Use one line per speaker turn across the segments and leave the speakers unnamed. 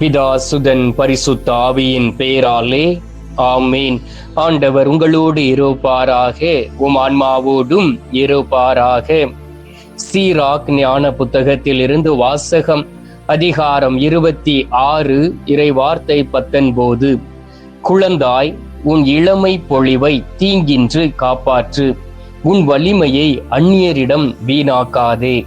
பிதா சுதன் பரிசுத்த ஆவியின் பெயராலே ஆமீன். ஆண்டவர் உங்களோடு இருப்பாராக உம் ஆன்மாவோடும் இருப்பாராக. சீராக் ஞான புத்தகத்தில் இருந்து வாசகம் அதிகாரம் இருபத்தி ஆறு இறைவார்த்தை பத்தன்போது. குழந்தாய் உன் இளமை பொழிவை தீங்கின்று காப்பாற்று. உன் வலிமையை அந்நியரிடம் வீணாக்காதே.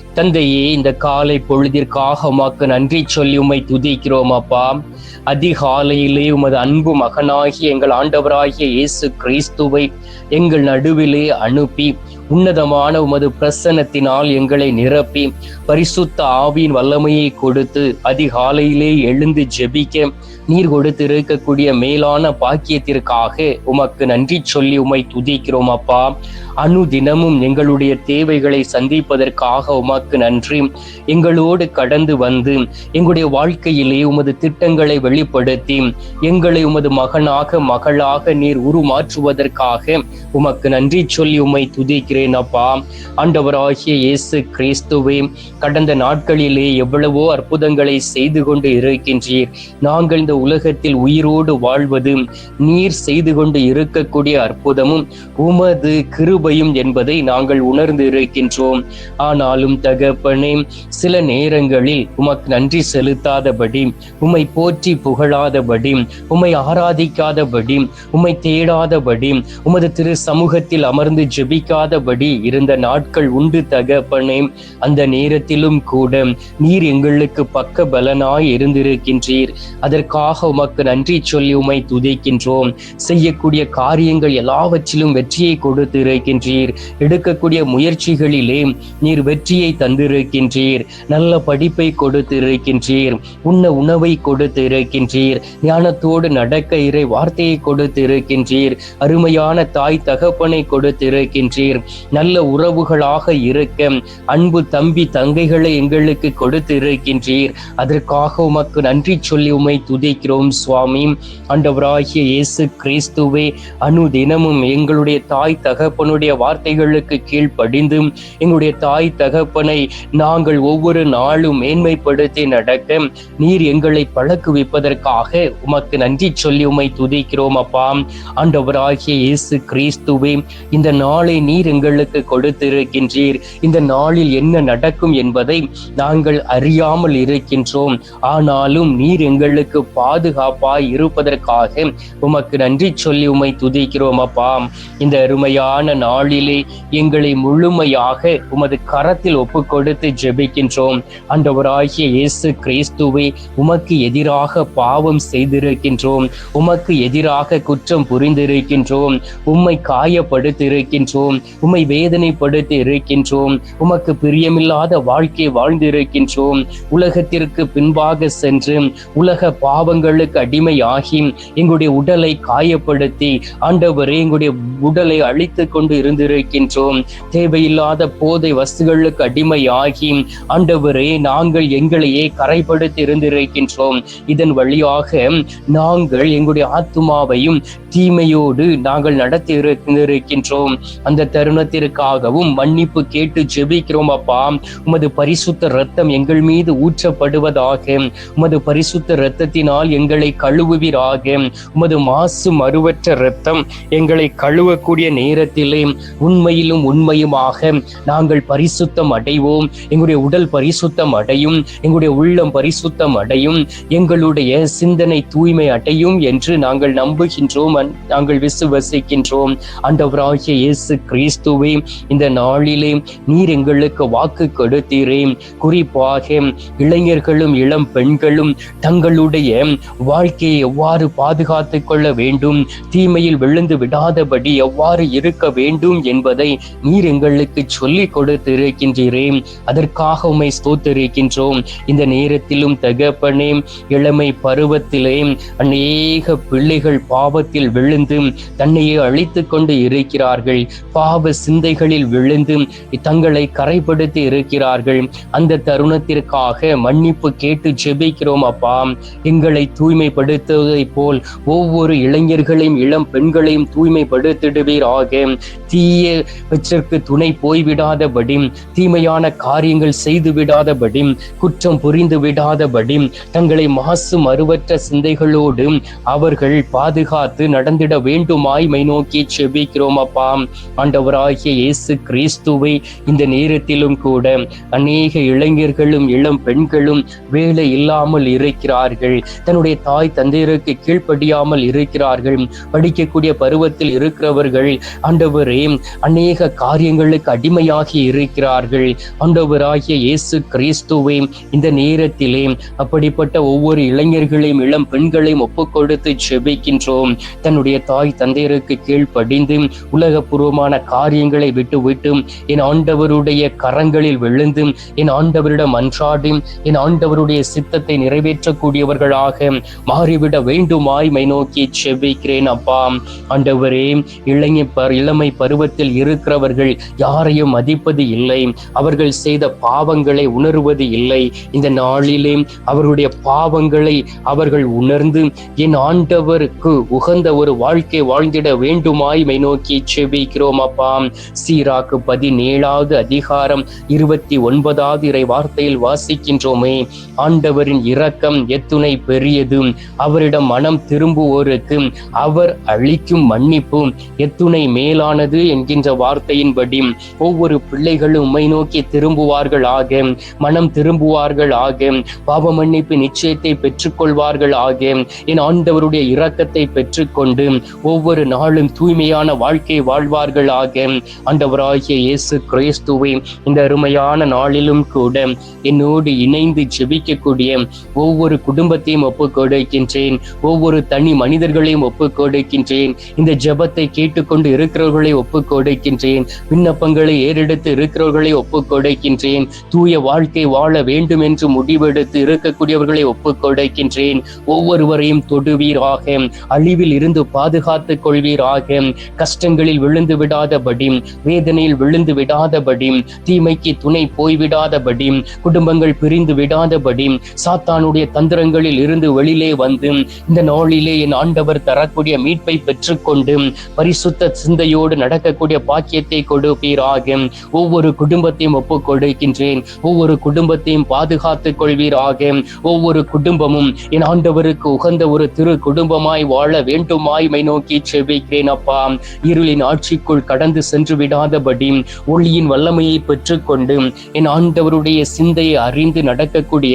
தந்தையே இந்த காலை பொழுதிற்காக உமாக்கு நன்றி சொல்லி உம்மை துதிக்கிறோம் அப்பா. அதிகாலையிலே உமது அன்பு மகனாகி எங்கள் ஆண்டவராகிய இயேசு கிறிஸ்துவை எங்கள் நடுவிலே அனுப்பி உன்னதமான உமது பிரசன்னத்தினால் எங்களை நிரப்பி பரிசுத்த ஆவியின் வல்லமையை கொடுத்து அதிகாலையிலே எழுந்து ஜெபிக்க நீர் கொடுத்து இருக்கக்கூடிய மேலான பாக்கியத்திற்காக உமக்கு நன்றி சொல்லி உமை துதிக்கிறோம் அப்பா. அணு தினமும் எங்களுடைய தேவைகளை சந்திப்பதற்காக உமக்கு நன்றி. எங்களோடு கடந்து வந்து எங்களுடைய வாழ்க்கையிலே உமது திட்டங்களை வெளிப்படுத்தி எங்களை உமது மகனாக மகளாக நீர் உருமாற்றுவதற்காக உமக்கு நன்றி சொல்லி உம்மை துதிக்கிறேன் அப்பா. ஆண்டவராகிய இயேசு கிறிஸ்துவே கடந்த நாட்களிலே எவ்வளவோ அற்புதங்களை செய்து கொண்டு இருக்கின்றீர். நாங்கள் இந்த உலகத்தில் உயிரோடு வாழ்வது நீர் செய்து கொண்டு இருக்கக்கூடிய அற்புதமும் உமது கிருபையும் என்பதை நாங்கள் உணர்ந்து இருக்கின்றோம். ஆனாலும் தகப்பனே சில நேரங்களில் உமக்கு நன்றி செலுத்தாதபடி உம்மை போற்றி புகழாதபடி உம்மை ஆராதிக்காதபடி உம்மை தேடாதபடி உமது திரு சமூகத்தில் அமர்ந்து ஜெபிக்காதபடி இருந்த நாட்கள் உண்டு தகப்பனே. அந்த நேரத்திலும் கூட நீர் எங்களுக்கு பக்க பலனாய் இருந்திருக்கின்றீர். அதற்காக உமக்கு நன்றி சொல்லி உமை துதிக்கின்றோம். செய்யக்கூடிய காரியங்கள் எல்லாவற்றிலும் வெற்றியை கொடுத்திருக்கின்றீர். எடுக்கக்கூடிய முயற்சிகளிலே நீர் வெற்றியை தந்திருக்கின்றீர். நல்ல படிப்பை கொடுத்து இருக்கின்றீர் உண்ண உணவை கொடுத்து இருக்கின்றீர் ஞானத்தோடு நடக்க இறை வார்த்தையை கொடுத்து இருக்கின்றீர் அருமையான தாய் தகப்பனை கொடுத்து இருக்கின்றீர் நல்ல உறவுகளாக இருக்க அன்பு தம்பி தங்கைகளை எங்களுக்கு கொடுத்து இருக்கின்றீர் அதற்காக உமக்கு நன்றி சொல்லி உமை துதிக்கிறோம் சுவாமி. ஆண்டவராகிய இயேசு கிறிஸ்துவே அனு தினமும் எங்களுடைய தாய் தகப்பனுடைய வார்த்தைகளுக்கு கீழ்ப்படிந்து எங்களுடைய தாய் தகப்பனை நாங்கள் ஒவ்வொரு நாளும் மேன்மைப்படுத்தி நடக்க நீர் எங்களை பழக்குவிப்பதற்காக உமக்கு நன்றி சொல்லி உம்மை துதிக்கிறோம் அப்பா. ஆண்டவராகிய இயேசு கிறிஸ்துவே இந்த நாளை நீர் எங்களுக்கு கொடுத்திருக்கின்றீர். இந்த நாளில் என்ன நடக்கும் என்பதை நாங்கள் அறியாமல் இருக்கின்றோம். ஆனாலும் நீர் எங்களுக்கு பாதுகாப்பாய் இருப்பதற்காக உமக்கு நன்றி சொல்லி உம்மை துதிக்கிறோம் அப்பா. இந்த அருமையான நாளிலே எங்களை முழுமையாக உமது கரத்தில் ஒப்பு கொடுத்து ஜெபிக்கின்றோம். ஆண்டவராகிய இயேசு கிறிஸ்துவை உமக்கு எதிராக பாவம் செய்திருக்கின்றோம். உமக்கு எதிராக குற்றம் புரிந்திருக்கின்றோம். உம்மை காயப்படுத்தி இருக்கின்றோம் உம்மை வேதனைப்படுத்தி இருக்கின்றோம் உமக்கு பிரியமில்லாத வாழ்க்கை வாழ்ந்திருக்கின்றோம். உலகத்திற்கு பின்பாக சென்று உலக பாவங்களுக்கு அடிமையாகி எங்களுடைய உடலை காயப்படுத்தி ஆண்டவரே எங்களுடைய உடலை அழித்து கொண்டு இருந்திருக்கின்றோம். தேவையில்லாத போதை வஸ்துகளுக்கு அடிமையாகி ஆண்டவரே நாங்கள் எங்களையே கரைப்படுத்தி இருந்திருக்கின்றோம். இதன் வழியாக நாங்கள் எங்களுடைய ஆத்மாவையும் தீமையோடு நாங்கள் நடத்தி இருக்கின்றோம் அந்த தருணத்திற்காகவும் மன்னிப்பு கேட்டு ஜெபிக்கிறோம் அப்பா. உமது பரிசுத்த ரத்தம் எங்கள் மீது ஊற்றப்படுவதாக உமது பரிசுத்த ரத்தத்தினால் எங்களை கழுவுவீராக. உமது மாசு மறுவற்ற ரத்தம் எங்களை கழுவக்கூடிய நேரத்திலே உண்மையிலும் உண்மையுமாக நாங்கள் பரிசுத்தம் அடைவோம். எங்களுடைய உடல் பரிசுத்தம் அடையும். எங்களுடைய உள்ளம் பரிசுத்தம் அடையும். எங்களுடைய சிந்தனை தூய்மை அடையும் என்று நாங்கள் நம்புகின்றோம். நாங்கள் விசுவசிக்கின்றோம். அண்டவராகிய இயேசு கிறிஸ்துவை இந்த நாளிலே நீர் எங்களுக்கு வாக்கு கொடுத்தீரே. குறிப்பாக இளைஞர்களும் இளம் பெண்களும் தங்களுடைய வாழ்க்கையை எவ்வாறு பாதுகாத்து கொள்ள வேண்டும்? தீமையில் விழுந்து விடாதபடி எவ்வாறு இருக்க வேண்டும் என்பதை நீர் எங்களுக்கு சொல்லிக் கொடுத்திருக்கின்றீரே. ஆண்டவரே அதற்காக உமை ஸ்தோத்தரிக்கின்றோம். இந்த நேரத்திலும் தகப்பனே இளமை பருவத்திலே அநேக பிள்ளைகள் பாவத்தில் விழுந்து தன்னையே அழித்து கொண்டு இருக்கிறார்கள். பாவ சிந்தைகளில் விழுந்து தங்களை கரைப்படுத்தி இருக்கிறார்கள். அந்த தருணத்திற்காக மன்னிப்பு கேட்டு ஜெபிக்கிறோம் அப்பா. எங்களை தூய்மைப்படுத்துவதை போல் ஒவ்வொரு இளைஞர்களையும் இளம் பெண்களையும் தூய்மைப்படுத்திடுவீராக. தீயவற்றிற்கு துணை போய்விடாதபடி தீமையான காரியங்கள் செய்து விடாதபடி குற்றம் புரிந்து விடாதபடி தங்களை மாசு மறுவற்ற சிந்தைகளோடு அவர்கள் பாதுகாத்து நடந்திட வேண்டுமாய் மை நோக்கி செபிக்கிறோம் அப்பா. ஆண்டவராகிய இயேசு கிறிஸ்துவை இந்த நேரத்திலும் கூட அநேக இளைஞர்களும் இளம் பெண்களும் வேலை இல்லாமல் இருக்கிறார்கள். தன்னுடைய தாய் தந்தையருக்கு கீழ்ப்படியாமல் இருக்கிறார்கள். படிக்கக்கூடிய பருவத்தில் இருக்கிறவர்கள் ஆண்டவரே அநேக காரியங்களுக்கு அடிமையாகி இருக்கிறார்கள். ஆண்டவராகிய இயேசு கிறிஸ்துவை இந்த நேரத்திலே அப்படிப்பட்ட ஒவ்வொரு இளைஞர்களையும் இளம் பெண்களையும் ஒப்புக்கொடுத்து செபிக்கின்றோம் தன்னுடைய தாய் தந்தையருக்கு கீழ்ப்படிந்து உலகபூர்வமான காரியங்களை விட்டுவிட்டு என் ஆண்டவருடைய கரங்களில் விழுந்து என் ஆண்டவரிடம் அன்றாடி என் ஆண்டவருடைய சித்தத்தை நிறைவேற்றக்கூடியவர்களாக மாறிவிட வேண்டுமாய் மை நோக்கி செபிக்கிறேன் அப்பா. ஆண்டவரே இளைஞர் இளமை இளமை பருவத்தில் இருக்கிறவர்கள் யாரையும் மதிப்பது இல்லை. அவர்கள் செய்த பாவங்களை உணர்வது இல்லை. இந்த நாளிலே அவருடைய பாவங்களை அவர்கள் உணர்ந்து என் ஆண்டவருக்கு உகந்த ஒரு வாழ்க்கை வாழ்ந்திட வேண்டுமாய் மை நோக்கி செபிக்கிறோம் அப்பா. சீராக்கு பதினேழாவது அதிகாரம் இருபத்தி ஒன்பதாவது இறை வார்த்தையில் வாசிக்கின்றோமே. ஆண்டவரின் இரக்கம் எத்துணை பெரியது. அவரிடம் மனம் திரும்புவோருக்கு அவர் அளிக்கும் மன்னிப்பு எத்துணை மேலானது. என்கின்ற வார்த்தையின்படி ஒவ்வொரு பிள்ளைகளும் உம்மை நோக்கி திரும்புவார்கள் ஆக மனம் திரும்புவார்கள் ஆக பாவ மன்னிப்பு நிச்சயத்தை பெற்றுக்கொள்வார்கள் ஆக என் ஆண்டவருடைய இரக்கத்தை பெற்றுக்கொண்டு ஒவ்வொரு நாளும் தூய்மையான வாழ்க்கை வாழ்வார்கள் ஆக. ஆண்டவராகிய இயேசு கிறிஸ்துவை இந்த அருமையான நாளிலும் கூட என்னோடு இணைந்து ஜெபிக்கக்கூடிய ஒவ்வொரு குடும்பத்தையும் ஒப்புக் கொடுக்கின்றேன் ஒவ்வொரு தனி மனிதர்களையும் ஒப்புக் கொடுக்கின்றேன் இந்த ஜெபத்தை கேட்டுக்கொண்டு இருக்கிறவர்களை ஒப்பு ஒப்புக் கொடுக்கின்றேன். விண்ணப்பங்களை ஏறெடுத்து இருக்கிறவர்களை ஒப்புக் கொடுக்கின்றேன். தூய வாழ்க்கை வாழ வேண்டும் என்று முடிவெடுத்து இருக்கக்கூடியவர்களை ஒப்புக் கொடுக்கின்றேன். ஒவ்வொருவரையும் தொடுவீராக. அழிவில் இருந்து பாதுகாத்துக் கொள்வீராக. கஷ்டங்களில் விழுந்து விடாதபடி வேதனையில் விழுந்து விடாதபடி தீமைக்கு துணை போய்விடாதபடி குடும்பங்கள் பிரிந்து விடாதபடி சாத்தானுடைய தந்திரங்களில் இருந்து வெளியிலே வந்து இந்த நாளிலே என் ஆண்டவர் தரக்கூடிய மீட்பை பெற்றுக்கொண்டு பரிசுத்த சிந்தையோடு நடக்கக்கூடிய பாக்கியத்தை கொடுப்பீராக ஒவ்வொரு குடும்பத்தையும் ஒப்புக் கொடுக்கின்றேன் ஒவ்வொரு குடும்பத்தையும் பாதுகாத்துக் கொள்வீராகும் ஒவ்வொரு குடும்பமும் என் ஆண்டவருக்கு உகந்த ஒரு திரு குடும்பமாய் வாழ வேண்டுமாய் மை நோக்கி செவிக்கிறேன் அப்பா. இருளின் ஆட்சிக்குள் கடந்து சென்று விடாதபடி ஒளியின் வல்லமையை பெற்றுக்கொண்டு என் ஆண்டவருடைய சிந்தையை அறிந்து நடக்கக்கூடிய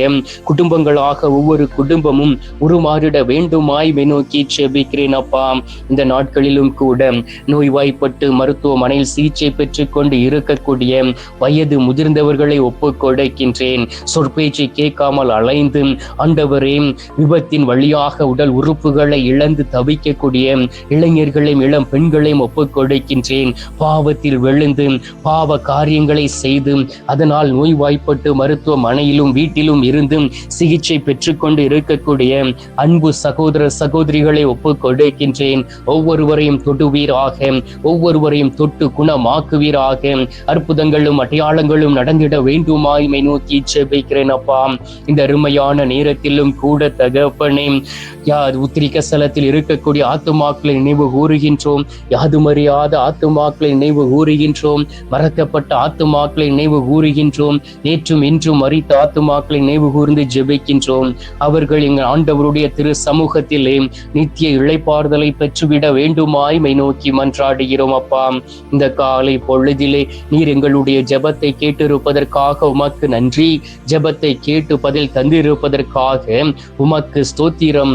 குடும்பங்களாக ஒவ்வொரு குடும்பமும் உருமாறிட வேண்டுமாய் மை நோக்கி செபிக்கிறேன் அப்பா. இந்த நாட்களிலும் கூட நோய்வாய்ப்பட்டு மருத்துவமனையில் சிகிச்சை பெற்றுக்கொண்டு இருக்கக்கூடிய வயது முதிர்ந்தவர்களை ஒப்புக்கொடுக்கின்றேன் சொற்பேச்சை கேட்காமல் அலைந்து ஆண்டவரே விபத்தின் வழியாக உடல் உறுப்புகளை இழந்து தவிக்கக்கூடிய இளைஞர்களையும் இளம் பெண்களையும் ஒப்புக்கொடுக்கின்றேன் பாவத்தில் விழுந்து பாவ காரியங்களை செய்து அதனால் நோய்வாய்ப்பட்டு மருத்துவமனையிலும் வீட்டிலும் இருந்தும் சிகிச்சை பெற்றுக்கொண்டு இருக்கக்கூடிய அன்பு சகோதர சகோதரிகளை ஒப்புக்கொடுக்கின்றேன் ஒவ்வொருவரையும் தொடுவீராக. ஒவ்வொரு ஒவ்வொருவரையும் தொட்டு குணமாக்குவீராக. அற்புதங்களும் அடையாளங்களும் நடந்திட வேண்டுமாய்மை நோக்கி செபிக்கிறேன் அப்பா. இந்த அருமையான நேரத்திலும் கூட தகப்பனே யார் உத்திரிக்க ஸ்தலத்தில் இருக்கக்கூடிய ஆத்துமாக்களை நினைவு கூறுகின்றோம்? யாதுமறியாத ஆத்துமாக்களை நினைவு கூறுகின்றோம்? மறக்கப்பட்ட ஆத்துமாக்களை நினைவு கூறுகின்றோம்? நேற்றும் இன்றும் மறித்த ஆத்துமாக்களை நினைவு கூர்ந்து ஜெபிக்கின்றோம். அவர்கள் எங்கள் ஆண்டவருடைய திரு சமூகத்திலே நித்திய இழைப்பாறுதலை பெற்றுவிட வேண்டுமாய் மை நோக்கி மன்றாடுகிறோம் அப்பா. இந்த காலை பொழுதிலே நீர் எங்களுடைய ஜெபத்தை கேட்டிருப்பதற்காக உமக்கு நன்றி. ஜெபத்தை கேட்டு பதில் தந்திருப்பதற்காக உமக்கு ஸ்தோத்திரம்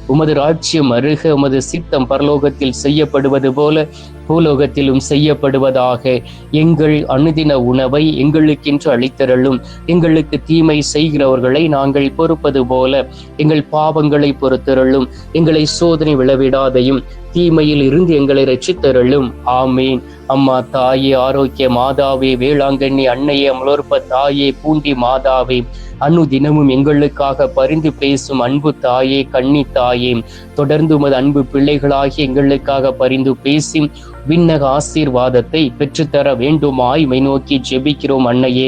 உமது ராஜ்யம் அருக உமது சித்தம் பரலோகத்தில் செய்யப்படுவது போல பூலோகத்திலும் செய்யப்படுவதாக. எங்கள் அனுதின உணவை எங்களுக்கென்று அளித்தரலும் எங்களுக்கு தீமை செய்கிறவர்களை நாங்கள் பொறுப்பது போல எங்கள் பாவங்களை பொறுத்தரலும் எங்களை சோதனை விழவிடாதையும் தீமையில் இருந்து எங்களை ரட்சித்தருளும் ஆமீன். அம்மா தாயே ஆரோக்கிய மாதாவே வேளாங்கண்ணி அன்னையே அமலோற்ப தாயே பூண்டி மாதாவே அனு தினமும் எங்களுக்காக பரிந்து பேசும் அன்பு தாயே கன்னி தாயே தொடர்ந்து உமது அன்பு பிள்ளைகளாகி எங்களுக்காக பரிந்து பேசி விண்ணக ஆசீர்வாதத்தை பெற்றுத்தர வேண்டுமாய் மை நோக்கி ஜெபிக்கிறோம் அன்னையே.